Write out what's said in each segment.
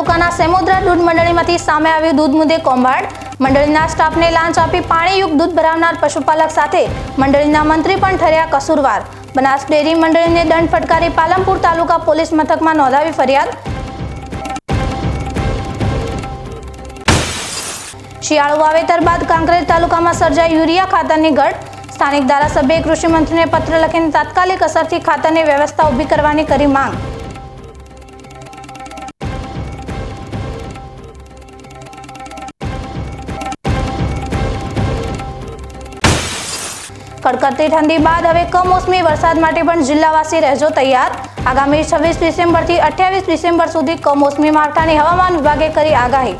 તાલુકાના સેમોદરા દૂધ મંડળીમાંથી સામે આવ્યું દૂધ મુદ્દે કૌભાંડ. મંડળીના સ્ટાફને લાંચ આપી પાણીયુક્ત દૂધ ભરાવનાર પશુપાલક સાથે મંડળીના મંત્રી પણ ઠર્યા કસૂરવાર. બનાસ ડેરી મંડળીને દંડ ફટકારી પાલનપુર તાલુકા પોલીસ મથકમાં નોંધાવી ફરિયાદ. શિયાળુ વાવેતર બાદ કાંકરેજ તાલુકામાં સર્જાઈ યુરિયા ખાતરની ઘટ સ્થાનિક ધારાસભ્યએ કૃષિમંત્રીને પત્ર લખીને તાત્કાલિક અસરથી ખાતરની વ્યવસ્થા ઊભી કરવાની કરી માંગ. કડકડતી ઠંડી બાદ હવે કમોસમી વરસાદ માટે પણ જિલ્લાવાસી રહેજો તૈયાર. આગામી છવ્વીસ ડિસેમ્બરથી અઠ્યાવીસ ડિસેમ્બર સુધી કમોસમી માવઠાની હવામાન વિભાગે કરી આગાહી.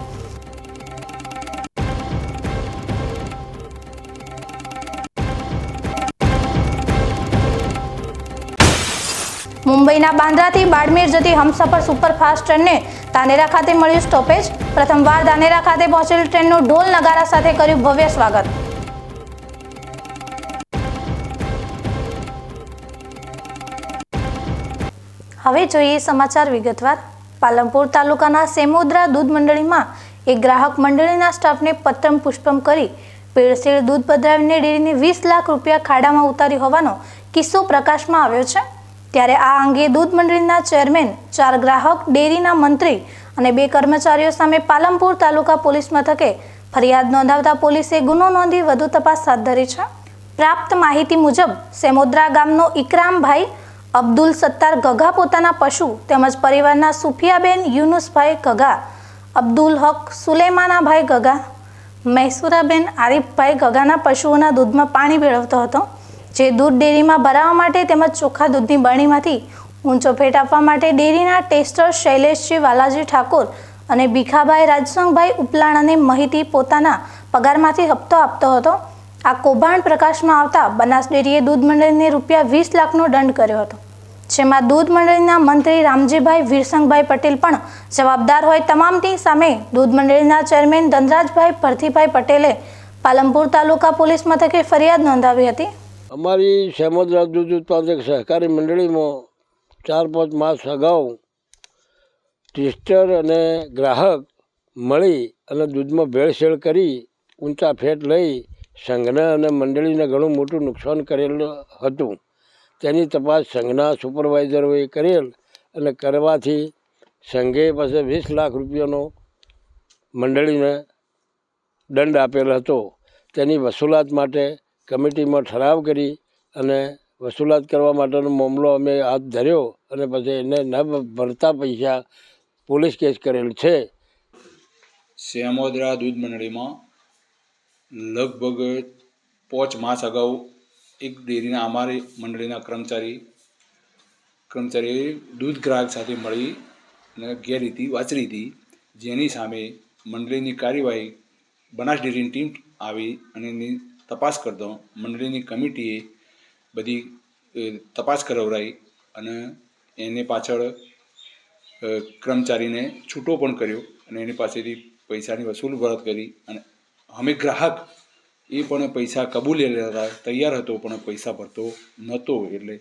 મુંબઈના બાંદ્રાથી બાડમેર જતી હમસફર સુપરફાસ્ટ ટ્રેનને ધાનેરા ખાતે મળ્યું સ્ટોપેજ. પ્રથમવાર દાનેરા ખાતે પહોંચેલી ટ્રેનનું ઢોલ નગારા સાથે કર્યું ભવ્ય સ્વાગત. હવે જોઈએ સમાચાર વિગતવાર. પાલનપુર તાલુકાના સેમોદરા દૂધ મંડળીમાં એક ગ્રાહક મંડળીના સ્ટાફને પત્રમ પુષ્પમ કરી ભેળસેળ દૂધ પધરાવીને ડેરીને વીસ લાખ રૂપિયા ખાડામાં ઉતારી હોવાનો કિસ્સો પ્રકાશમાં આવ્યો છે. ત્યારે આ અંગે દૂધ મંડળીના ચેરમેન, ચાર ગ્રાહક, ડેરીના મંત્રી અને બે કર્મચારીઓ સામે પાલનપુર તાલુકા પોલીસ મથકે ફરિયાદ નોંધાવતા પોલીસે ગુનો નોંધી વધુ તપાસ હાથ ધરી છે. પ્રાપ્ત માહિતી મુજબ, સેમોદ્રા ગામનો ઇકરામભાઈ અબ્દુલ સત્તાર ગગા પોતાના પશુ તેમજ પરિવારના સુફિયાબેન યુનુસભાઈ ગગા, અબ્દુલ હક સુલેમાનાભાઈ ગગા, મૈસુરાબેન આરીફભાઈ ગગાના પશુઓના દૂધમાં પાણી ભેળવતો હતો, જે દૂધ ડેરીમાં ભરાવવા માટે તેમજ ચોખ્ખા દૂધની બરણીમાંથી ઊંચો ફેટ આપવા માટે ડેરીના ટેસ્ટર શૈલેષજી વાલાજી ઠાકોર અને ભીખાભાઈ રાજસંગભાઈ ઉપલાણાને મહિતી પોતાના પગારમાંથી હપ્તો આપતો હતો. આ કૌભાંડ પ્રકાશમાં આવતા બનાસ ડેરીએ દૂધ મંડળીને રૂપિયા વીસ લાખનો દંડ કર્યો હતો. જેમાં દૂધ મંડળીના મંત્રી રામજીભાઈ વીરસંગભાઈ પટેલ પણ જવાબદાર હોય તમામની સામે દૂધ મંડળીના ચેરમેન ધનરાજભાઈ ભરતીભાઈ પટેલે પાલનપુર તાલુકા પોલીસ મથકે ફરિયાદ નોંધાવી હતી. અમારી સેમોદરા દૂધ ઉત્પાદક સહકારી મંડળીમાં ચાર પાંચ માસ અગાઉ ટેસ્ટર અને ગ્રાહક મળી અને દૂધમાં ભેળસેળ કરી ઊંચા ફેટ લઈ સંઘને અને મંડળીને ઘણું મોટું નુકસાન કરેલું હતું. તેની તપાસ સંઘના સુપરવાઇઝરોએ કરેલ અને કરવાથી સંઘે પાસે વીસ લાખ રૂપિયાનો મંડળીને દંડ આપેલ હતો. તેની વસૂલાત માટે કમિટીમાં ઠરાવ કરી અને વસૂલાત કરવા માટેનો મામલો અમે હાથ ધર્યો અને પછી એને ન ભરતા પૈસા પોલીસ કેસ કરેલ છે. શ્યામોદરા દૂધ મંડળીમાં લગભગ પાંચ માસ અગાઉ એક ડેરીના અમારી મંડળીના કર્મચારી, કર્મચારીએ દૂધ ગ્રાહક સાથે મળી અને ગેરરીતિ વાંચરી હતી, જેની સામે મંડળીની કાર્યવાહી બનાસ ડેરીની ટીમ આવી અને એની તપાસ કરતો મંડળીની કમિટીએ બધી તપાસ કરાવરાઈ અને એને પાછળ કર્મચારીને છૂટો પણ કર્યો અને એની પાસેથી પૈસાની વસૂલ ભરત કરી અને અમે ગ્રાહક એ પણ પૈસા કબૂલે લેતા તૈયાર હતો પણ પૈસા ભરતો નહોતો. એટલે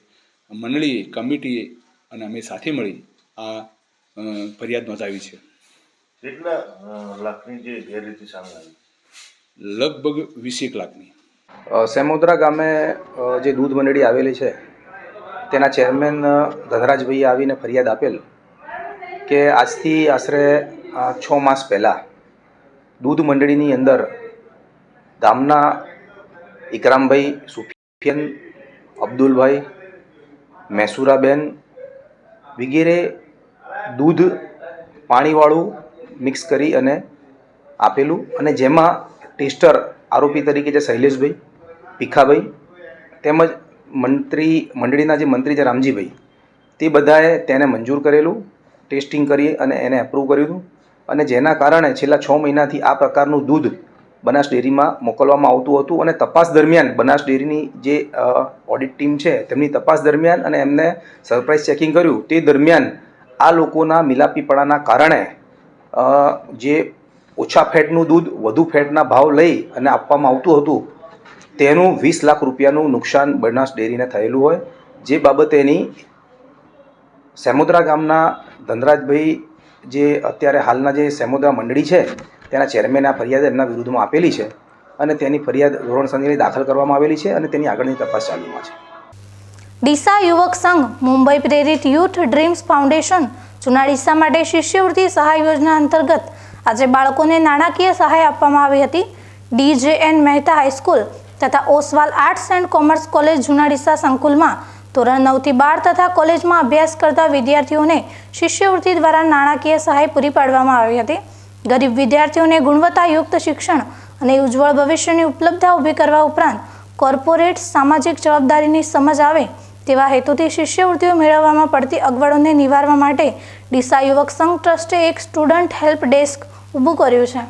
મંડળીએ કમિટીએ અને અમે સાથે મળી આ ફરિયાદ નોંધાવી છે. કેટલા લાખની જે ગેરરીતિ સામે આવી? લગભગ વીસેક લાખની. સેમોદ્રા ગામે જે દૂધ મંડળી આવેલી છે તેના ચેરમેન ધનરાજભાઈએ આવીને ફરિયાદ આપેલ કે આજથી આશરે છ માસ પહેલાં દૂધ મંડળીની અંદર ગામના ઇકરામભાઈ સુફિયન, અબ્દુલભાઈ મૈસુરાબેન વગેરે દૂધ, પાણીવાળું મિક્સ કરી અને આપેલું અને જેમાં ટેસ્ટર આરોપી તરીકે જે શૈલેષભાઈ, ભીખાભાઈ તેમજ મંત્રી, મંડળીના જે મંત્રી છે રામજીભાઈ, તે બધાએ તેને મંજૂર કરેલું, ટેસ્ટિંગ કરી અને એને એપ્રૂવ કર્યું હતું. અને જેના કારણે છેલ્લા છ મહિનાથી આ પ્રકારનું દૂધ બનાસ ડેરીમાં મોકલવામાં આવતું હતું અને તપાસ દરમિયાન બનાસ ડેરીની જે ઓડિટ ટીમ છે, તેમની તપાસ દરમિયાન અને એમને સરપ્રાઇઝ ચેકિંગ કર્યું. તે દરમિયાન આ લોકોના મિલાપીપણાના કારણે જે ઓછા ફેટનું દૂધ, વધુ ફેટના ભાવ લઈ અને આપવામાં આવતું હતું, તેનું વીસ લાખ રૂપિયાનું નુકસાન બનાસ ડેરીને થયેલું હોય. જે બાબતેની સેમોદરા ગામના ધનરાજભાઈ જે અત્યારે હાલના જે સેમોદરા મંડળી છે તેના ચેરમેન આ ફરિયાદ એમના વિરુદ્ધમાં આપેલી છે અને તેની ફરિયાદ ધોરણસરની દાખલ કરવામાં આવેલી છે અને તેની આગળની તપાસ ચાલુમાં છે. ડીસા યુવક સંઘ મુંબઈ પ્રેરિત યુથ ડ્રીમ્સ ફાઉન્ડેશન જૂના ડીસા માટે શિષ્યવૃત્તિ સહાય યોજના અંતર્ગત આજે બાળકોને નાણાકીય સહાય આપવામાં આવી હતી. ડીજેએન મહેતા હાઈસ્કૂલ તથા Oswal arts and commerce college જૂના ડીસા સંકુલમાં ધોરણ નવથી બાર તથા કોલેજમાં અભ્યાસ કરતા વિદ્યાર્થીઓને શિષ્યવૃત્તિ દ્વારા નાણાકીય સહાય પૂરી પાડવામાં આવી હતી. ગરીબ વિદ્યાર્થીઓને ગુણવત્તાયુક્ત શિક્ષણ અને ઉજ્જવળ ભવિષ્યની ઉપલબ્ધતા ઊભી કરવા ઉપરાંત કોર્પોરેટ સામાજિક જવાબદારીની સમજ આવે તેવા હેતુથી શિષ્યવૃત્તિઓ મેળવવામાં પડતી અગવડોને નિવારવા માટે ડીસા યુવક સંઘ ટ્રસ્ટે એક સ્ટુડન્ટ હેલ્પ ડેસ્ક ઊભું કર્યું છે.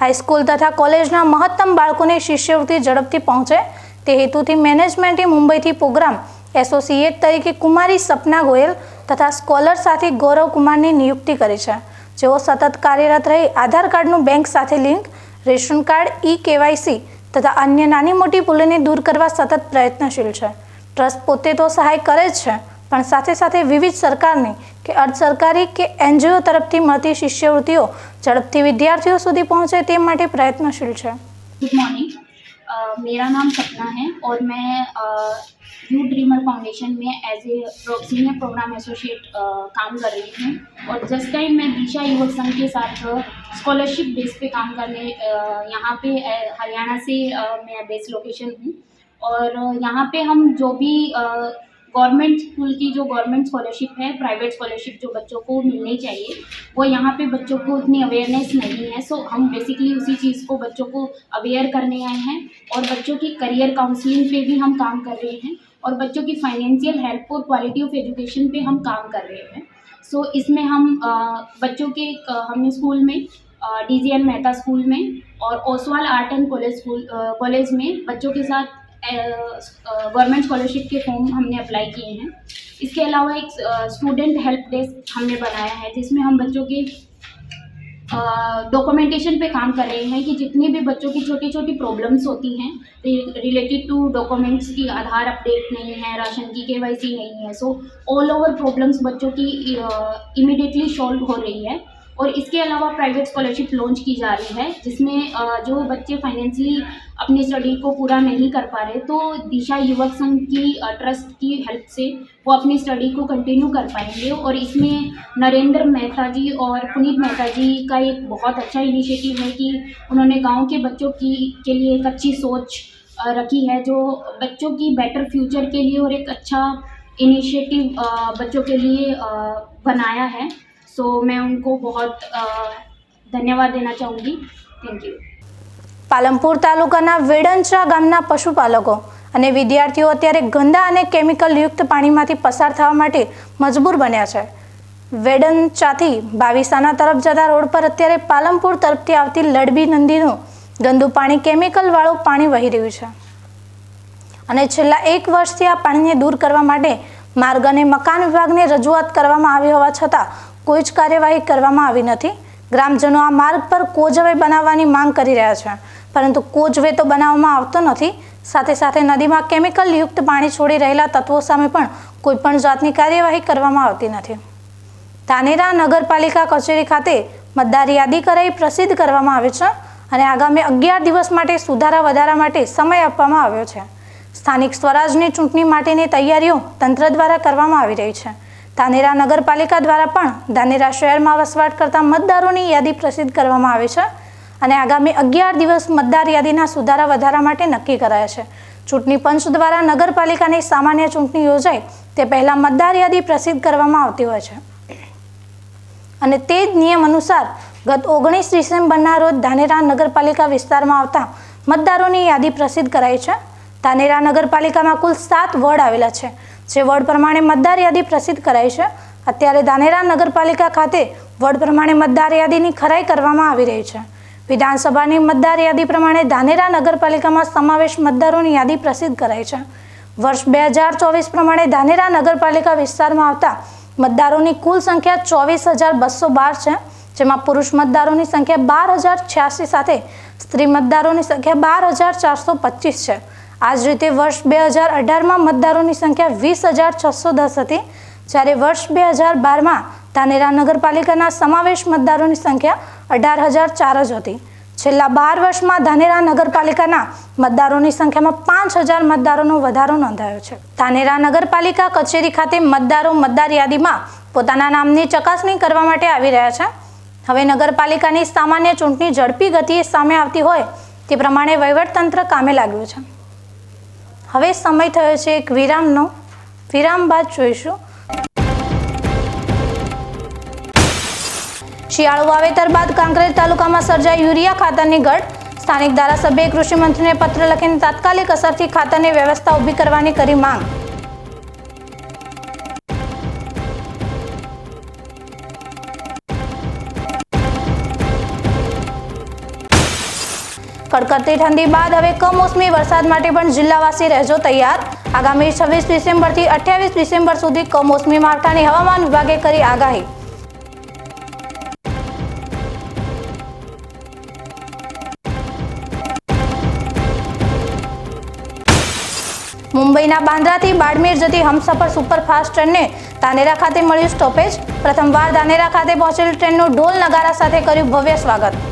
હાઈસ્કૂલ તથા કોલેજના મહત્તમ બાળકોને શિષ્યવૃત્તિ ઝડપથી પહોંચે તે હેતુથી મેનેજમેન્ટે મુંબઈથી પ્રોગ્રામ એસોસિએટ તરીકે કુમારી સપના ગોયલ તથા સ્કોલર સાથે ગૌરવ કુમારની નિયુક્તિ કરી છે. જેઓ સતત કાર્યરત રહી આધાર કાર્ડનું બેંક સાથે link ration card e KYC તથા અન્ય નાની મોટી ભૂલોને દૂર કરવા સતત પ્રયત્નશીલ છે ટ્રસ્ટ પોતે તો સહાય કરે જ છે પણ સાથે સાથે વિવિધ સરકારની કે અર્ધ સરકારી કે એનજીઓ તરફથી મળતી શિષ્યવૃત્તિઓ ઝડપથી વિદ્યાર્થીઓ સુધી પહોંચે તે માટે પ્રયત્નશીલ છે गुड मॉर्निंग अ, मेरा नाम सपना है और मैं यू ड्रीमर फाउंडेशन में as a senior programme associate काम कर रही हूँ। और जस्ट टाइम मैं दिशा युवक संघ के साथ स्कॉलरशिप बेस पे काम करने अ, यहाँ पे हरियाणा से मैं बेस लोकेशन हूँ। और यहाँ पे हम जो भी गवर्नमेंट स्कूल की जो गवर्नमेंट स्कॉलरशिप है प्राइवेट स्कॉलरशिप जो बच्चों को मिलनी चाहिए वो यहाँ पे बच्चों को उतनी अवेयरनेस नहीं है। सो हम बेसिकली उसी चीज़ को बच्चों को अवेयर करने आए हैं और बच्चों की करियर काउंसलिंग पे भी हम काम कर रहे हैं। और बच्चों की फाइनेंशियल हेल्प और क्वालिटी ऑफ़ एजुकेशन पे हम काम कर रहे हैं। सो so, इसमें हम बच्चों के हमने स्कूल में D G N Mehta school में और Oswal art and college school college में बच्चों के साथ गवर्नमेंट स्कॉलरशिप के फॉर्म हमने अप्लाई किए हैं। इसके अलावा एक स्टूडेंट हेल्प डेस्क हमने बनाया है जिसमें हम बच्चों के डॉक्यूमेंटेशन पे काम कर रहे हैं कि जितनी भी बच्चों की छोटी छोटी प्रॉब्लम्स होती हैं रिलेटेड टू डॉक्यूमेंट्स की आधार अपडेट नहीं है, राशन की केवाईसी नहीं है सो ऑल ओवर प्रॉब्लम्स बच्चों की इमिडिएटली सॉल्व हो रही है। और इसके अलावा प्राइवेट स्कॉलरशिप लॉन्च की जा रही है, जिसमें जो बच्चे फाइनेंशियली अपनी स्टडी को पूरा नहीं कर पा रहे तो दिशा युवक संघ की ट्रस्ट की हेल्प से वो अपनी स्टडी को कंटिन्यू कर पाएँगे। और इसमें नरेंद्र मेहता जी और पुनीत मेहता जी का एक बहुत अच्छा इनिशिएटिव है कि उन्होंने गाँव के बच्चों की, के लिए एक अच्छी सोच रखी है, जो बच्चों की बेटर फ्यूचर के लिए और एक अच्छा इनिशिएटिव बच्चों के लिए बनाया है। सो मैं उनको बहुत अ, धन्यवाद देना चाहूँगी थैंक यू પાલનપુર તાલુકાના વેડંચરા ગામના પશુપાલકો અને વિદ્યાર્થીઓ અત્યારે ગંદા અને કેમિકલયુક્ત પાણીમાંથી પસાર થવા માટે મજબૂર બન્યા છે વેડંચાથી બાવીસાના તરફ જતા રોડ પર અત્યારે પાલનપુર તરફથી આવતી લડબી નદીનું ગંદુ પાણી કેમિકલવાળું પાણી વહી રહ્યું છે અને છેલ્લા એક વર્ષથી આ પાણીને દૂર કરવા માટે માર્ગ અને મકાન વિભાગને રજૂઆત કરવામાં આવી હોવા છતાં કોઈ જ કાર્યવાહી કરવામાં આવી નથી. ગ્રામજનો આ માર્ગ પર કોજવે બનાવવાની માંગ કરી રહ્યા છે. પરંતુ કોજવે તો બનાવવામાં આવતો નથી. સાથે સાથે નદીમાં કેમિકલયુક્ત પાણી છોડી રહેલા તત્વો સામે પણ કોઈપણ જાતની કાર્યવાહી કરવામાં આવતી નથી. ધાનેરા નગરપાલિકા કચેરી ખાતે મતદાર યાદી કરાઈ પ્રસિદ્ધ કરવામાં આવે છે અને આગામી અગિયાર દિવસ માટે સુધારા વધારા માટે સમય આપવામાં આવ્યો છે. સ્થાનિક સ્વરાજની ચૂંટણી માટેની તૈયારીઓ તંત્ર દ્વારા કરવામાં આવી રહી છે. ધાનેરા નગરપાલિકા દ્વારા પણ ધાનેરા શહેરમાં વસવાટ કરતા મતદારોની યાદી પ્રસિદ્ધ કરવામાં આવી છે અને આગામી અગિયાર દિવસ મતદાર યાદીના સુધારા વધારા માટે નક્કી કરાયા છે. ચૂંટણી પંચ દ્વારા નગરપાલિકાની સામાન્ય ચૂંટણી યોજાય તે પહેલાં મતદાર યાદી પ્રસિદ્ધ કરવામાં આવતી હોય છે. અને તે જ નિયમ અનુસાર ગત ઓગણીસ ડિસેમ્બરના રોજ ધાનેરા નગરપાલિકા વિસ્તારમાં આવતા મતદારોની યાદી પ્રસિદ્ધ કરાઈ છે. ધાનેરા નગરપાલિકામાં કુલ સાત વોર્ડ આવેલા છે. જે વોર્ડ પ્રમાણે મતદાર યાદી પ્રસિદ્ધ કરાઈ છે. અત્યારે ધાનેરા નગરપાલિકા ખાતે વોર્ડ પ્રમાણે મતદાર યાદીની ખરાઈ કરવામાં આવી રહી છે. વિધાનસભાની મતદાર યાદી પ્રમાણે ધાનેરા નગરપાલિકામાં સમાવેશ મતદારોની યાદી પ્રસિદ્ધ કરાઈ છે. વર્ષ બે હજાર ચોવીસ પ્રમાણે ધાનેરા નગરપાલિકા વિસ્તારમાં આવતા મતદારોની કુલ સંખ્યા ચોવીસ હજાર બસો બાર છે, જેમાં પુરુષ મતદારોની સંખ્યા બાર હજાર છ્યાસી સાથે સ્ત્રી મતદારોની સંખ્યા બાર હજાર ચારસો પચીસ છે. આ જ રીતે વર્ષ બે હજાર અઢારમાં મતદારોની સંખ્યા વીસ હજાર છસો દસ હતી. જ્યારે વર્ષ બે હજાર બારમાં ધાનેરા નગરપાલિકાના સમાવેશ મતદારોની સંખ્યા અઢાર હજાર ચાર જ હતી. છેલ્લા બાર વર્ષમાં ધાનેરા નગરપાલિકાના મતદારોની સંખ્યામાં પાંચ હજાર મતદારોનો વધારો નોંધાયો છે. ધાનેરા નગરપાલિકા કચેરી ખાતે મતદારો મતદાર યાદીમાં પોતાના નામની ચકાસણી કરવા માટે આવી રહ્યા છે. હવે નગરપાલિકાની સામાન્ય ચૂંટણી ઝડપી ગતિએ સામે આવતી હોય તે પ્રમાણે વહીવટતંત્ર કામે લાગ્યું છે. હવે સમય થયો છે એક વિરામનો. વિરામ બાદ જોઈશું. શિયાળુ વાવેતર બાદ કાંકરેજ તાલુકામાં સર્જાઈ યુરિયા ખાતરની ઘટ સ્થાનિક ધારાસભ્યએ કૃષિ મંત્રીને પત્ર લખીને તાત્કાલિક અસરથી ખાતરની વ્યવસ્થા ઊભી કરવાની કરી માંગ. કડકડતી ઠંડી બાદ હવે કમોસમી વરસાદ માટે પણ જિલ્લાવાસી રહેજો તૈયાર. આગામી છવ્વીસ ડિસેમ્બરથી અઠ્યાવીસ ડિસેમ્બર સુધી કમોસમી માવઠાની હવામાન વિભાગે કરી આગાહી. મુંબઈના બાંદ્રાથી બાડમેર જતી હમસફર સુપરફાસ્ટ ટ્રેનને તાનેરા ખાતે મળ્યું સ્ટોપેજ. પ્રથમવાર દાનેરા ખાતે પહોંચેલ ટ્રેનનું ઢોલ નગારા સાથે કર્યું ભવ્ય સ્વાગત.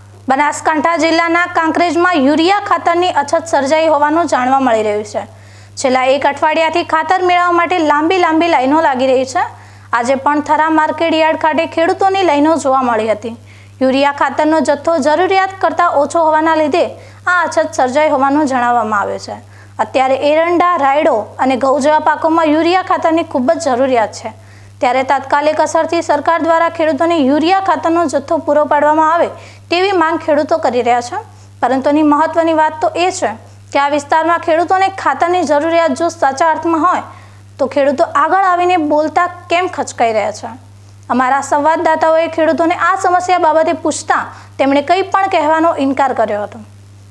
બનાસકાંઠા જિલ્લાના કાંકરેજમાં યુરિયા ખાતરની અછત સર્જાઈ હોવાનું જાણવા મળી રહ્યું છે. છેલ્લા એક અઠવાડિયાથી ખાતર મેળવવા માટે લાંબી લાંબી લાઈનો લાગી રહી છે. આજે પણ થરા માર્કેટ યાર્ડ ખાતે ખેડૂતોની લાઈનો જોવા મળી હતી. યુરિયા ખાતરનો જથ્થો જરૂરિયાત કરતાં ઓછો હોવાના લીધે આ અછત સર્જાઈ હોવાનું જણાવવામાં આવે છે. અત્યારે એરંડા, રાયડો અને ઘઉં જેવા પાકોમાં યુરિયા ખાતરની ખૂબ જ જરૂરિયાત છે. ત્યારે તાત્કાલિક અસરથી સરકાર દ્વારા ખેડૂતોને યુરિયા ખાતરનો જથ્થો પૂરો પાડવામાં આવે તેવી માંગ ખેડૂતો કરી રહ્યા છે? પરંતુ એની મહત્વની વાત તો એ છે કે આ વિસ્તારમાં ખેડૂતોને ખાતરની જરૂરિયાત જો સાચા અર્થમાં હોય, તો ખેડૂતો આગળ આવીને બોલતા કેમ ખચકાઈ રહ્યા છે? અમારા સંવાદદાતાઓએ ખેડૂતોને આ સમસ્યા બાબતે પૂછતા તેમણે કંઈ પણ કહેવાનો ઇનકાર કર્યો હતો.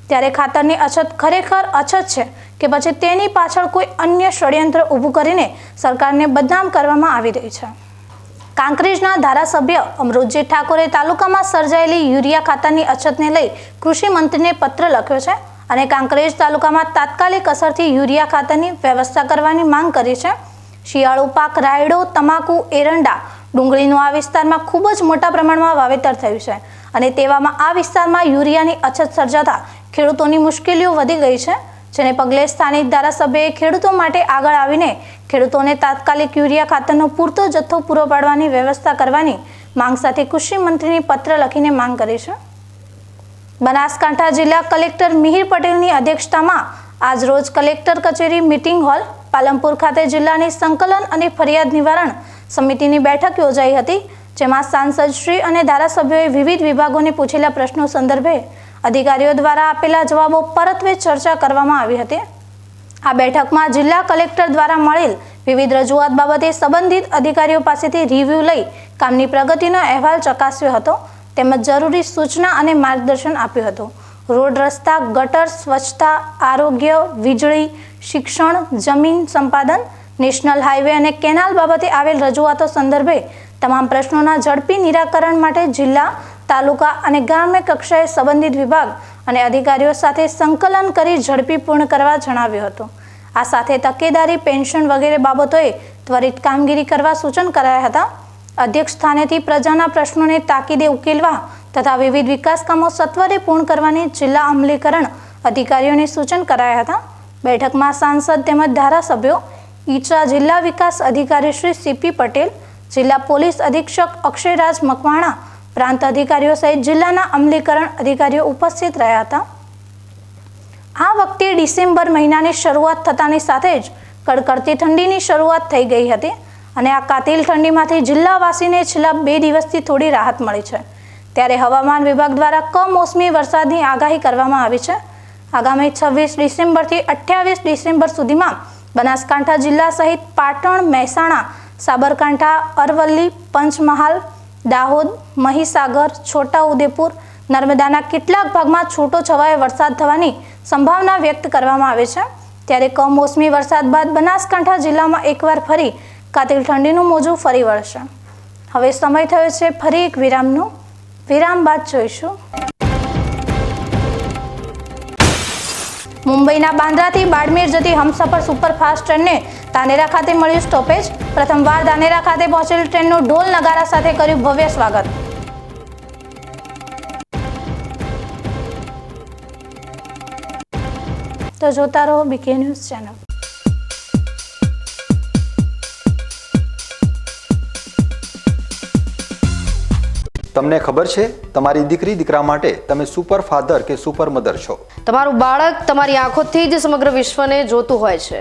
ત્યારે ખાતરની અછત ખરેખર અછત છે કે પછી તેની પાછળ કોઈ અન્ય ષડયંત્ર ઊભું કરીને સરકારને બદનામ કરવામાં આવી રહી છે. કાંકરેજના ધારાસભ્ય અમૃતજી ઠાકોરે તાલુકામાં સર્જાયેલી યુરિયા ખાતાની અછતને લઈ કૃષિ મંત્રીને પત્ર લખ્યો છે અને કાંકરેજ તાલુકામાં તાત્કાલિક અસરથી યુરિયા ખાતાની વ્યવસ્થા કરવાની માંગ કરી છે. શિયાળુ પાક, રાયડો, તમાકુ, એરંડા ડુંગળીનું આ વિસ્તારમાં ખૂબ જ મોટા પ્રમાણમાં વાવેતર થયું છે અને તેવામાં આ વિસ્તારમાં યુરિયાની અછત સર્જાતા ખેડૂતોની મુશ્કેલીઓ વધી ગઈ છે. જેને પગલે સ્થાનિક ધારાસભ્યએ ખેડૂતો માટે આગળ આવીને ખેડૂતોને તાત્કાલિક યુરિયા ખાતરનો પૂરતો જથ્થો પૂરો પાડવાની વ્યવસ્થા કરવાની માંગ સાથે કૃષિ મંત્રીને પત્ર લખીને માંગ કરી છે. બનાસકાંઠા જિલ્લા કલેક્ટર મિહિર પટેલની અધ્યક્ષતામાં આજરોજ કલેક્ટર કચેરી મિટિંગ હોલ, પાલનપુર ખાતે જિલ્લાની સંકલન અને ફરિયાદ નિવારણ સમિતિની બેઠક યોજાઈ હતી, જેમાં સાંસદશ્રી અને ધારાસભ્યોએ વિવિધ વિભાગોને પૂછેલા પ્રશ્નો સંદર્ભે અધિકારીઓ દ્વારા આપેલા જવાબો પરત્વે ચર્ચા કરવામાં આવી હતી. આ બેઠકમાં જિલ્લા કલેક્ટર દ્વારા મળેલ વિવિધ રજૂઆત બાબતે સંબંધિત અધિકારીઓ પાસેથી રિવ્યૂ લઈ કામની પ્રગતિનો અહેવાલ ચકાસ્યો હતો. તેમજ જરૂરી સૂચના અને માર્ગદર્શન આપ્યું હતું. રોડ રસ્તા, ગટર, સ્વચ્છતા, આરોગ્ય, વીજળી, શિક્ષણ, જમીન સંપાદન, નેશનલ હાઈવે અને કેનાલ બાબતે આવેલ રજૂઆતો સંદર્ભે તમામ પ્રશ્નોના ઝડપી નિરાકરણ માટે જિલ્લા તાલુકા અને ગ્રામ્ય કક્ષાએ સંબંધિત વિભાગ અને અધિકારીઓ સાથે સંકલન કરી ઝડપી પૂર્ણ કરવા જણાવ્યું હતું. આ સાથે તકેદારી, પેન્શન વગેરે બાબતોએ ત્વરિત કામગીરી કરવા સૂચન કરાયા હતા. અધ્યક્ષ સ્થાનેથી પ્રજાના પ્રશ્નોને તાકીદે ઉકેલવા તથા વિવિધ વિકાસ કામો સત્વરે પૂર્ણ કરવાની જિલ્લા અમલીકરણ અધિકારીઓને સૂચન કરાયા હતા. બેઠકમાં સાંસદ તેમજ ધારાસભ્યો ઈચરા જિલ્લા વિકાસ અધિકારી શ્રી સીપી પટેલ, જિલ્લા પોલીસ અધિક્ષક અક્ષયરાજ મકવાણા પ્રાંત અધિકારીઓ સહિત જિલ્લાના અમલીકરણ અધિકારીઓ ઉપસ્થિત રહ્યા હતા. આ વખતે ડિસેમ્બર મહિનાની શરૂઆત થતાની સાથે જ કડકડતી ઠંડીની શરૂઆત થઈ ગઈ હતી અને આ કાતિલ ઠંડીમાંથી જિલ્લાવાસીને છેલ્લા બે દિવસથી થોડી રાહત મળી છે. ત્યારે હવામાન વિભાગ દ્વારા કમોસમી વરસાદની આગાહી કરવામાં આવી છે. આગામી છવ્વીસ ડિસેમ્બરથી અઠ્યાવીસ ડિસેમ્બર સુધીમાં બનાસકાંઠા જિલ્લા સહિત પાટણ, મહેસાણા, સાબરકાંઠા, અરવલ્લી, પંચમહાલ દાહોદ, મહીસાગર, છોટાઉદેપુર, નર્મદાના કેટલાક ભાગમાં છૂટો છવાયો વરસાદ થવાની સંભાવના વ્યક્ત કરવામાં આવે છે. ત્યારે કમોસમી વરસાદ બાદ બનાસકાંઠા જિલ્લામાં એકવાર ફરી કાતિલ ઠંડીનું મોજું ફરી વળશે. હવે સમય થયો છે ફરી એક વિરામનો. વિરામ બાદ જોઈશું. મુંબઈના બાંદ્રાથી બાડમેર જતી હમસફર સુપરફાસ્ટ ટ્રેનને ધાનેરા ખાતે મળ્યું સ્ટોપેજ. પ્રથમવાર ધાનેરા ખાતે પહોંચેલ ટ્રેનનું ઢોલ નગારા સાથે કર્યું ભવ્ય સ્વાગત. તો જોતા રહો બીકે ન્યૂઝ ચેનલ તમને ખબર છે તમારી દીકરી દીકરા માટે તમે સુપર ફાધર કે સુપર મધર છો? તમારું બાળક તમારી આંખોથી જ સમગ્ર વિશ્વને જોતું હોય છે.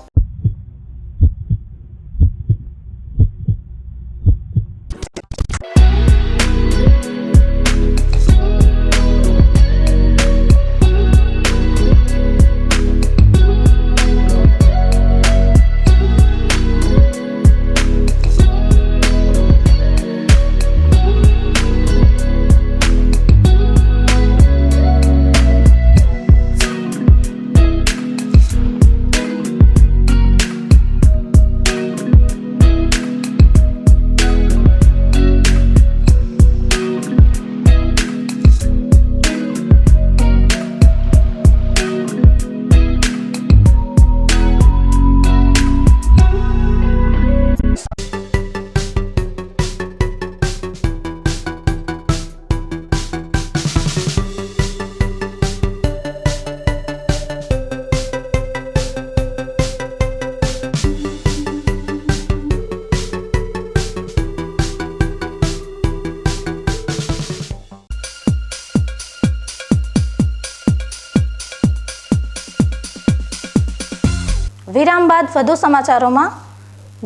વિરામ બાદ વધુ સમાચારોમાં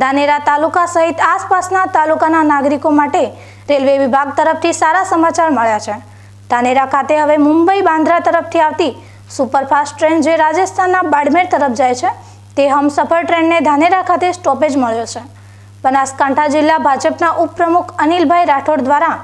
ધાનેરા તાલુકા સહિત આસપાસના તાલુકાના નાગરિકો માટે રેલવે વિભાગ તરફથી સારા સમાચાર મળ્યા છે. ધાનેરા ખાતે હવે મુંબઈ બાંદ્રા તરફથી આવતી સુપરફાસ્ટ ટ્રેન જે રાજસ્થાનના બાડમેર તરફ જાય છે, તે હમસફર ટ્રેનને ધાનેરા ખાતે સ્ટોપેજ મળ્યો છે. બનાસકાંઠા જિલ્લા ભાજપના ઉપપ્રમુખ અનિલભાઈ રાઠોડ દ્વારા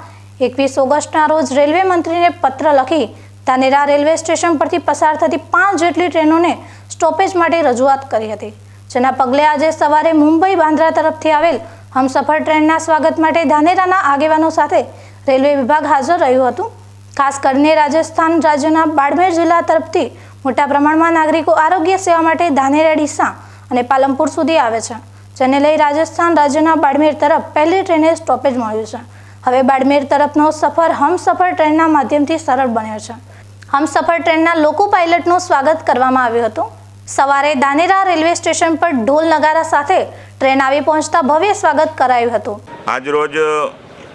એકવીસ ઓગસ્ટના રોજ રેલવે મંત્રીને પત્ર લખી ધાનેરા રેલવે સ્ટેશન પરથી પસાર થતી પાંચ જેટલી ટ્રેનોને સ્ટોપેજ માટે રજૂઆત કરી હતી. જેના પગલે આજે સવારે મુંબઈ બાંદ્રા તરફથી આવેલ હમસફર ટ્રેનના સ્વાગત માટે ધાનેરાના આગેવાનો સાથે રેલવે વિભાગ હાજર રહ્યું હતું. ખાસ કરીને રાજસ્થાન રાજ્યના બાડમેર જિલ્લા તરફથી મોટા પ્રમાણમાં નાગરિકો આરોગ્ય સેવા માટે ધાનેરા, ડીસા અને પાલનપુર સુધી આવે છે, જેને લઈ રાજસ્થાન રાજ્યના બાડમેર તરફ પહેલી ટ્રેને સ્ટોપેજ મળ્યું છે. હવે બાડમેર તરફનો સફર હમસફર ટ્રેનના માધ્યમથી સરળ બન્યો છે. હમસફર ટ્રેનના લોકો પાયલટનું સ્વાગત કરવામાં આવ્યું હતું. સવારે દાનેરા રેલવે સ્ટેશન પર ઢોલ નગારા સાથે ટ્રેન આવી પહોંચતા ભવ્ય સ્વાગત કરાયું હતું. આજરોજ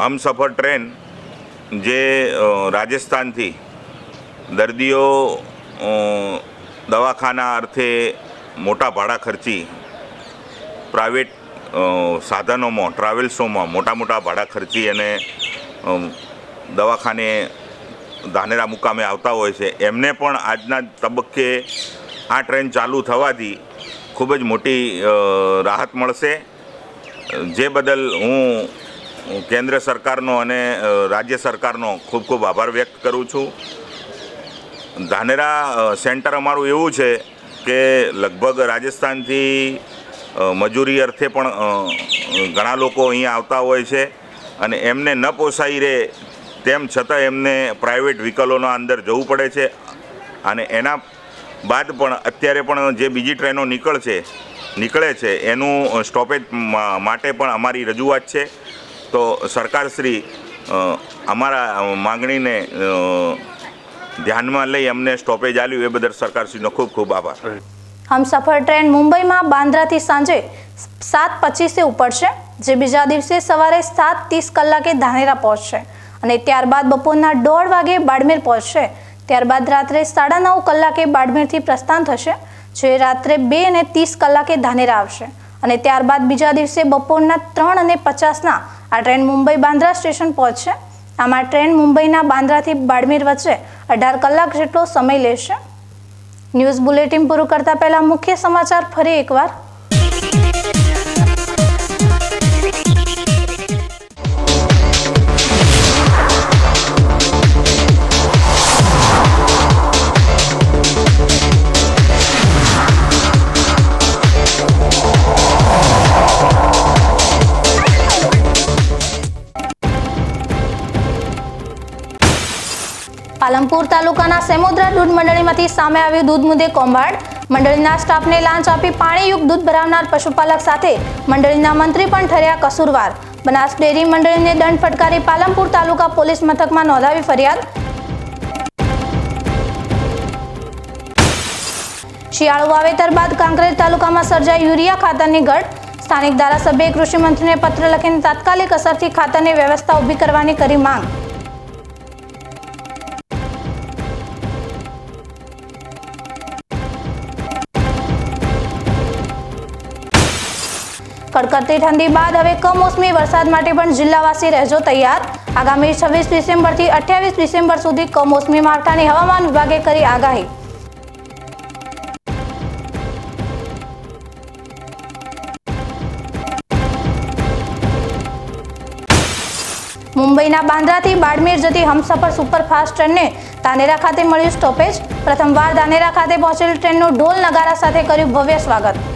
હમસફર ટ્રેન જે રાજસ્થાનથી દર્દીઓ દવાખાના અર્થે મોટા ભાડા ખર્ચી, પ્રાઇવેટ સાધનોમાં, ટ્રાવેલ્સોમાં મોટા મોટા ભાડા ખર્ચી અને દવાખાને ધાનેરા મુકામે આવતા હોય છે. એમને પણ આજના તબક્કે આ ટ્રેન ચાલુ થવાથી ખૂબ જ મોટી રાહત મળશે. જે બદલ હું કેન્દ્ર સરકારનો અને રાજ્ય સરકારનો ખૂબ ખૂબ આભાર વ્યક્ત કરું છું. ધાનેરા સેન્ટર અમારું એવું છે કે લગભગ રાજસ્થાનથી મજૂરી અર્થે પણ ઘણા લોકો અહીંયા આવતા હોય છે અને એમને ન પોસાઈ રહે તેમ છતાં એમને પ્રાઇવેટ વ્હીકલોના અંદર જવું પડે છે. અને એના બાદ પણ અત્યારે પણ જે બીજી ટ્રેનો નીકળશે, નીકળે છે, એનું સ્ટોપેજ માટે પણ અમારી રજૂઆત છે. તો સરકારશ્રી અમારા માંગણીને ધ્યાનમાં લઈ અમને સ્ટોપેજ આપ્યું. એ બદલ સરકારશ્રીનો ખૂબ ખૂબ આભાર. હમસફર ટ્રેન મુંબઈમાં બાંદ્રાથી સાંજે સાત પચીસે ઉપડશે, જે બીજા દિવસે સવારે સાત ત્રીસ કલાકે ધાનેરા પહોંચશે. અને ત્યારબાદ બપોરના દોઢ વાગે બાડમેર પહોંચશે. ત્યારબાદ રાત્રે સાડા નવ કલાકે બાડમેરથી પ્રસ્થાન થશે, જે રાત્રે બે અને ત્રીસ કલાકે ધાનેરા આવશે. અને ત્યારબાદ બીજા દિવસે બપોરના ત્રણ અને પચાસના આ ટ્રેન મુંબઈ બાંદ્રા સ્ટેશન પહોંચશે. આમાં ટ્રેન મુંબઈના બાંદ્રાથી બાડમેર વચ્ચે અઢાર કલાક જેટલો સમય લેશે. ન્યૂઝ બુલેટિન પૂરું કરતા પહેલા મુખ્ય સમાચાર ફરી એકવાર. પાલનપુર તાલુકાના સેમોદ્રા દૂધ મંડળીમાંથી સામે આવ્યું દૂધ મુદ્દે કૌભાંડ. મંડળીના સ્ટાફને લાંચ આપી પાણીયુક્ત દૂધ ભરાવનાર પશુપાલક સાથે મંડળીના મંત્રી પણ ઠર્યા કસૂરવાર. બનાસ ડેરી મંડળીને દંડ ફટકારી પાલમપુર તાલુકા પોલીસ મથકમાં નોંધાવી ફરિયાદ. શિયાળુ વાવેતર બાદ કાંકરેજ તાલુકામાં સર્જાઈ યુરિયા ખાતરની ઘટ સ્થાનિક ધારાસભ્યએ કૃષિ મંત્રીને પત્ર લખીને તાત્કાલિક અસરથી ખાતરની વ્યવસ્થા ઊભી કરવાની કરી માંગ. કડકડતી ઠંડી બાદ હવે કમોસમી વરસાદ માટે પણ જિલ્લાવાસી રહેજો તૈયાર. આગામી છવ્વીસ ડિસેમ્બરથી અઠ્યાવીસ ડિસેમ્બર સુધી કમોસમી માવઠાની હવામાન વિભાગે કરી આગાહી. મુંબઈના બાંદ્રાથી બાડમેર જતી હમસફર સુપરફાસ્ટ ટ્રેનને તાનેરા ખાતે મળ્યું સ્ટોપેજ. પ્રથમવાર દાનેરા ખાતે પહોંચેલ ટ્રેનનું ઢોલ નગારા સાથે કર્યું ભવ્ય સ્વાગત.